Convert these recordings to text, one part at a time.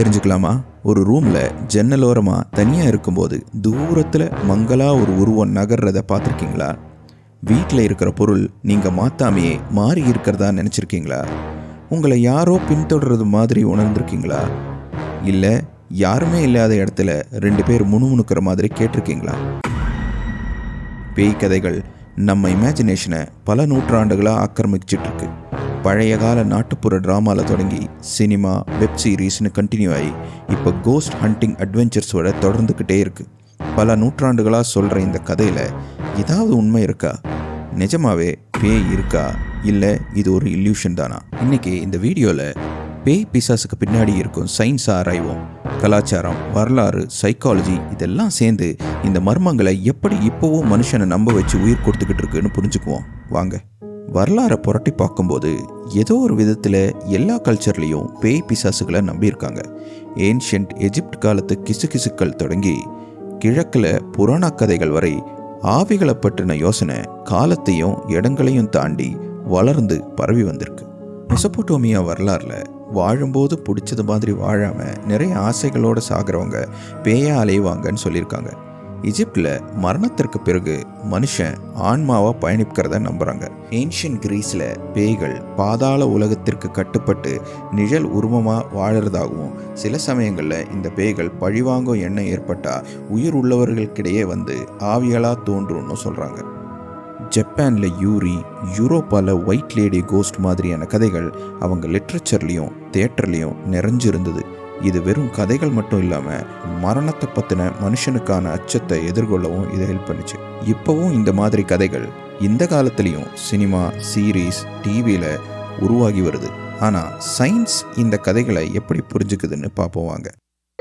தெரிஞ்சுக்கலாமா? ஒரு ரூமில் ஜன்னலோரமாக தனியாக இருக்கும்போது தூரத்தில் மங்கலாக ஒரு உருவம் நகர்றத பார்த்துருக்கீங்களா? வீட்டில் இருக்கிற பொருள் நீங்கள் மாற்றாமையே மாறி இருக்கிறதா நினச்சிருக்கீங்களா? உங்களை யாரோ பின்தொடர்றது மாதிரி உணர்ந்திருக்கீங்களா? இல்லை யாருமே இல்லாத இடத்துல ரெண்டு பேர் முணுமுணுக்கிற மாதிரி கேட்டிருக்கீங்களா? பேய் கதைகள் நம்ம இமேஜினேஷனை பல நூற்றாண்டுகளாக ஆக்கிரமிச்சிட்டு பழைய கால நாட்டுப்புற ட்ராமாவில் தொடங்கி சினிமா வெப் சீரிஸ்னு கண்டினியூ ஆகி இப்போ கோஸ்ட் ஹண்டிங் அட்வென்ச்சர்ஸோட தொடர்ந்துக்கிட்டே இருக்குது பல நூற்றாண்டுகளாக சொல்கிற இந்த கதையில் ஏதாவது உண்மை இருக்கா? நிஜமாவே பேய் இருக்கா? இல்லை இது ஒரு இல்யூஷன் தானா? இன்னைக்கு இந்த வீடியோவில் பேய் பிசாசுக்கு பின்னாடி இருக்கும் சயின்ஸ் ஆராய்வோம். கலாச்சாரம் வரலாறு சைக்காலஜி இதெல்லாம் சேர்ந்து இந்த மர்மங்களை எப்படி இப்போவும் மனுஷனை நம்ப வச்சு உயிர் கொடுத்துக்கிட்டு இருக்குன்னு புரிஞ்சுக்குவோம். வாங்க. வரலாறை புரட்டி பார்க்கும்போது ஏதோ ஒரு விதத்தில் எல்லா கல்ச்சர்லேயும் பேய் பிசாசுகளை நம்பியிருக்காங்க. ஏன்ஷியன்ட் எஜிப்ட் காலத்து கிசுகிசுக்கள் தொடங்கி கிழக்கில் புராண கதைகள் வரை ஆவிகளை பற்றின யோசனை காலத்தையும் இடங்களையும் தாண்டி வளர்ந்து பரவி வந்திருக்கு. மெசபோட்டோமியா வரலாறுல வாழும்போது பிடிச்சது மாதிரி வாழாமல் நிறைய ஆசைகளோட சாகிறவங்க பேயா அலைவாங்கன்னு சொல்லியிருக்காங்க. இஜிப்டில் மரணத்திற்கு பிறகு மனுஷன் ஆன்மாவாக பயணிக்கிறத நம்புகிறாங்க ஏன்ஷியன் கிரீஸில் பேய்கள் பாதாள உலகத்திற்கு கட்டுப்பட்டு நிழல் உருவமாக வாழறதாகவும் சில சமயங்களில் இந்த பேய்கள் பழிவாங்கும் எண்ணம் ஏற்பட்டால் உயிர் உள்ளவர்களுக்கிடையே வந்து ஆவியலாக தோன்றும்னு சொல்கிறாங்க ஜப்பானில் யூரி யூரோப்பாவில் ஒயிட் லேடி கோஸ்ட் மாதிரியான கதைகள் அவங்க லிட்ரேச்சர்லேயும் தேட்டர்லேயும் நிறைஞ்சிருந்தது. இது வெறும் கதைகள் மட்டும் இல்லாமல் மரணத்தை பற்றின மனுஷனுக்கான அச்சத்தை எதிர்கொள்ளவும் இது ஹெல்ப் பண்ணுச்சு. இப்போவும் இந்த மாதிரி கதைகள் இந்த காலத்துலேயும் சினிமா சீரீஸ் டிவியில் உருவாகி வருது. ஆனால் சயின்ஸ் இந்த கதைகளை எப்படி புரிஞ்சுக்குதுன்னு பார்ப்போம் வாங்க.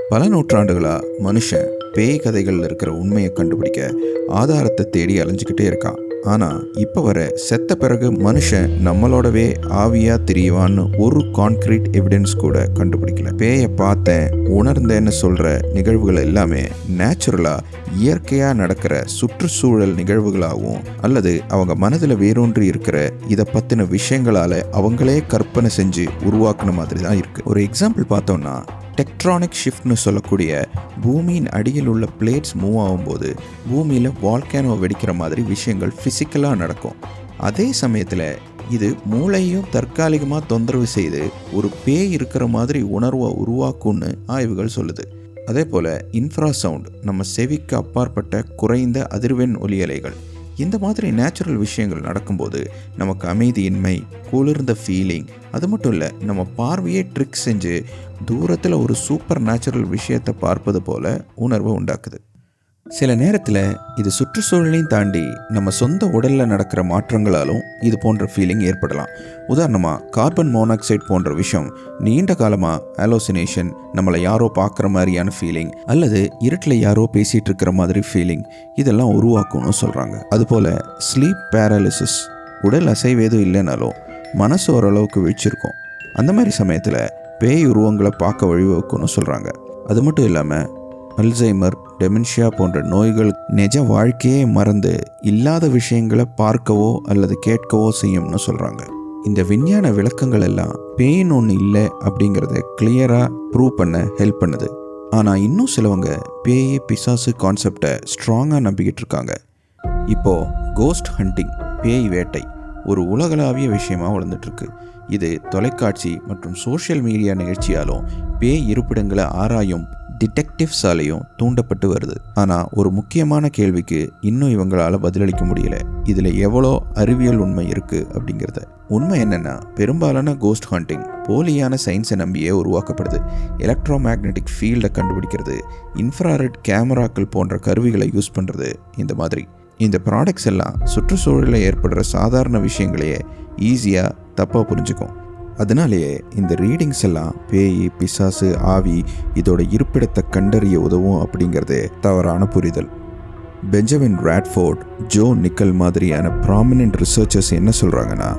பல நூற்றாண்டுகளாக மனுஷன் பேய் கதைகளில் இருக்கிற உண்மையை கண்டுபிடிக்க ஆதாரத்தை தேடி அலைஞ்சிக்கிட்டே இருக்கான். ஆனால் இப்போ வர செத்த பிறகு மனுஷன் நம்மளோடவே ஆவியாக தெரியவான்னு ஒரு கான்கிரீட் எவிடன்ஸ் கூட கண்டுபிடிக்கல. பேயை பார்த்தேன் உணர்ந்தேன்னு சொல்கிற நிகழ்வுகள் எல்லாமே நேச்சுரலாக இயற்கையாக நடக்கிற சுற்றுச்சூழல் நிகழ்வுகளாகவும் அல்லது அவங்க மனதில் வேரூன்றி இருக்கிற இதை பற்றின விஷயங்களால் அவங்களே கற்பனை செஞ்சு உருவாக்குன மாதிரி தான் இருக்குது ஒரு எக்ஸாம்பிள் பார்த்தோம்னா டெக்ட்ரானிக் ஷிஃப்ட்னு சொல்லக்கூடிய பூமியின் அடியில் உள்ள பிளேட்ஸ் மூவ் ஆகும்போது பூமியில் வால்கேனோ வெடிக்கிற மாதிரி விஷயங்கள் ஃபிசிக்கலாக நடக்கும். அதே சமயத்தில் இது மூளையும் தற்காலிகமாக தொந்தரவு செய்து ஒரு பேய் இருக்கிற மாதிரி உணர்வை உருவாக்கும்னு ஆய்வுகள் சொல்லுது. அதே போல் இன்ஃப்ராசவுண்ட் நம்ம செவிக்கு அப்பாற்பட்ட குறைந்த அதிர்வெண் ஒலியலைகள் இந்த மாதிரி நேச்சுரல் விஷயங்கள் நடக்கும்போது நமக்கு அமைதியின்மை குளிர்ந்த ஃபீலிங் அது மட்டும் இல்லை நம்ம பார்வையே ட்ரிக் செஞ்சு தூரத்தில் ஒரு சூப்பர் நேச்சுரல் விஷயத்தை பார்ப்பது போல உணர்வை உண்டாக்குது. சில நேரத்தில் இது சுற்றுச்சூழலையும் தாண்டி நம்ம சொந்த உடலில் நடக்கிற மாற்றங்களாலும் இது போன்ற ஃபீலிங் ஏற்படலாம். உதாரணமாக கார்பன் மோனாக்சைடு போன்ற விஷயம் நீண்ட காலமாக அலோசினேஷன் நம்மளை யாரோ பார்க்குற மாதிரியான ஃபீலிங் அல்லது இருட்டில் யாரோ பேசிகிட்டு இருக்கிற மாதிரி ஃபீலிங் இதெல்லாம் உருவாக்கும்னு சொல்கிறாங்க அதுபோல் ஸ்லீப் பேரலிசிஸ் உடல் அசைவேதும் இல்லைனாலும் மனசு ஓரளவுக்கு விழிச்சிருக்கும். அந்த மாதிரி சமயத்தில் பேய் உருவங்களை பார்க்க வழிவகுக்கும்னு சொல்கிறாங்க அது மட்டும் இல்லாமல் அல்சைமர் டெமென்ஷியா போன்ற நோய்கள் நிஜ வாழ்க்கையே மறந்து இல்லாத விஷயங்களை பார்க்கவோ அல்லது கேட்கவோ செய்யும்னு சொல்கிறாங்க இந்த விஞ்ஞான விளக்கங்கள் எல்லாம் பெயின் ஒன்று இல்லை அப்படிங்கிறத கிளியராக ப்ரூவ் பண்ண ஹெல்ப் பண்ணுது. ஆனால் இன்னும் சிலவங்க பேய் பிசாசு கான்செப்டை ஸ்ட்ராங்காக நம்பிக்கிட்டு இருக்காங்க. இப்போது கோஸ்ட் ஹண்டிங் பேய் வேட்டை ஒரு உலகளாவிய விஷயமாக வளர்ந்துட்டுருக்கு இது தொலைக்காட்சி மற்றும் சோஷியல் மீடியா நிகழ்ச்சியாலும் பேய் இருப்பிடங்களை ஆராயும் டிடெக்டிவ்ஸாலையும் தூண்டப்பட்டு வருது. ஆனால் ஒரு முக்கியமான கேள்விக்கு இன்னும் இவங்களால் பதிலளிக்க முடியல. இதில் எவ்வளோ அறிவியல் உண்மை இருக்குது அப்படிங்கிறத. உண்மை என்னென்னா பெரும்பாலான கோஸ்ட் ஹண்டிங் போலியான சயின்ஸை நம்பியே உருவாக்கப்படுது. எலக்ட்ரோ மேக்னெட்டிக் ஃபீல்டை கண்டுபிடிக்கிறது இன்ஃப்ராரெட் கேமராக்கள் போன்ற கருவிகளை யூஸ் பண்ணுறது இந்த மாதிரி. இந்த ப்ராடக்ட்ஸ் எல்லாம் சுற்றுச்சூழலில் ஏற்படுற சாதாரண விஷயங்களையே ஈஸியாக தப்பாக புரிஞ்சுக்கும். அதனாலேயே இந்த ரீடிங்ஸ் எல்லாம் பேய் பிசாசு ஆவி இதோட இருப்பிடத்தை கண்டறிய உதவும் அப்படிங்கிறது தவறான புரிதல். பெஞ்சமின் ராட்ஃபோர்ட் ஜோ நிக்கல் மாதிரியான ப்ராமினென்ட் ரிசர்ச்சர்ஸ் என்ன சொல்கிறாங்கன்னா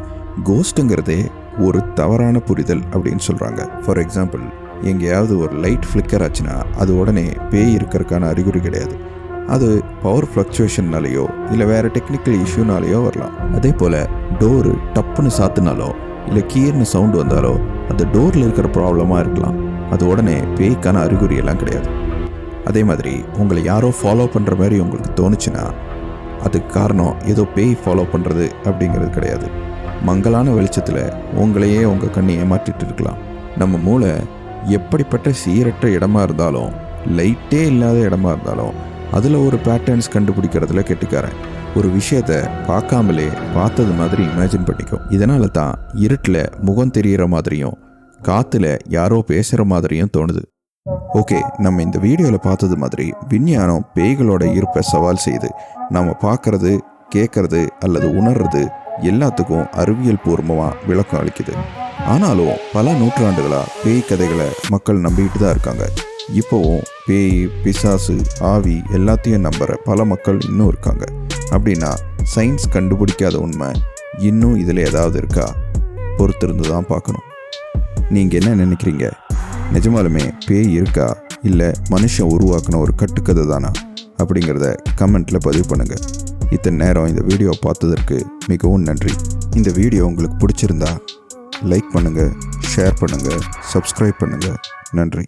கோஸ்ட்டுங்கிறதே ஒரு தவறான புரிதல் அப்படின்னு சொல்கிறாங்க ஃபார் எக்ஸாம்பிள் எங்கேயாவது ஒரு லைட் ஃப்ளிக்கர் ஆச்சுன்னா அது உடனே பேய் இருக்கிறதுக்கான அறிகுறி கிடையாது. அது பவர் ஃப்ளக்சுவேஷன்னாலேயோ இல்லை வேறு டெக்னிக்கல் இஷ்யூனாலேயோ வரலாம். அதே போல் டோரு டப்புன்னு சாத்துனாலோ இல்லை கீர்னு சவுண்டு வந்தாலோ அந்த டோரில் இருக்கிற ப்ராப்ளமாக இருக்கலாம். அது உடனே பேய்க்கான அறிகுறியெல்லாம் கிடையாது. அதே மாதிரி உங்களை யாரோ ஃபாலோ பண்ணுற மாதிரி உங்களுக்கு தோணுச்சுன்னா அதுக்கு காரணம் ஏதோ பேய் ஃபாலோ பண்ணுறது அப்படிங்கிறது கிடையாது. மங்கலான வெளிச்சத்தில் உங்களையே உங்கள் கண்ணை ஏமாற்றிட்டு இருக்கலாம். நம்ம மூளை எப்படிப்பட்ட சீரற்ற இடமா இருந்தாலும் லைட்டே இல்லாத இடமா இருந்தாலும் அதில் ஒரு பேட்டர்ன்ஸ் கண்டுபிடிக்கிறதுல கெட்டுக்காரன். ஒரு விஷயத்த பார்க்காமலே பார்த்தது மாதிரி இமேஜின் பண்ணிக்கும். இதனால தான் இருட்டில் முகம் தெரியிற மாதிரியும் காற்றுல யாரோ பேசுகிற மாதிரியும் தோணுது. ஓகே நம்ம இந்த வீடியோவில் பார்த்தது மாதிரி விஞ்ஞானம் பேய்களோட இருப்பை சவால் செய்து நம்ம பார்க்கறது கேட்கறது அல்லது உணர்றது எல்லாத்துக்கும் அறிவியல் பூர்வமாக விளக்கம் அளிக்குது. ஆனாலும் பல நூற்றாண்டுகளாக பேய் கதைகளை மக்கள் நம்பிக்கிட்டு தான் இருக்காங்க. இப்போவும் பேய் பிசாசு ஆவி எல்லாத்தையும் நம்புகிற பல மக்கள் இன்னும் இருக்காங்க. அப்படின்னா சயின்ஸ் கண்டுபிடிக்காத உண்மை இன்னும் இதில் ஏதாவது இருக்கா? பொறுத்திருந்து தான் பார்க்கணும். நீங்கள் என்ன நினைக்கிறீங்க? நிஜமாலுமே பேய் இருக்கா? இல்லை மனுஷன் உருவாக்கின ஒரு கட்டுக்கதை தானா? அப்படிங்கிறத கமெண்ட்டில் பதிவு பண்ணுங்கள் இத்தனை நேரம் இந்த வீடியோ பார்த்ததற்கு மிகவும் நன்றி. இந்த வீடியோ உங்களுக்கு பிடிச்சிருந்தா லைக் பண்ணுங்கள் ஷேர் பண்ணுங்கள் சப்ஸ்கிரைப் பண்ணுங்கள் நன்றி.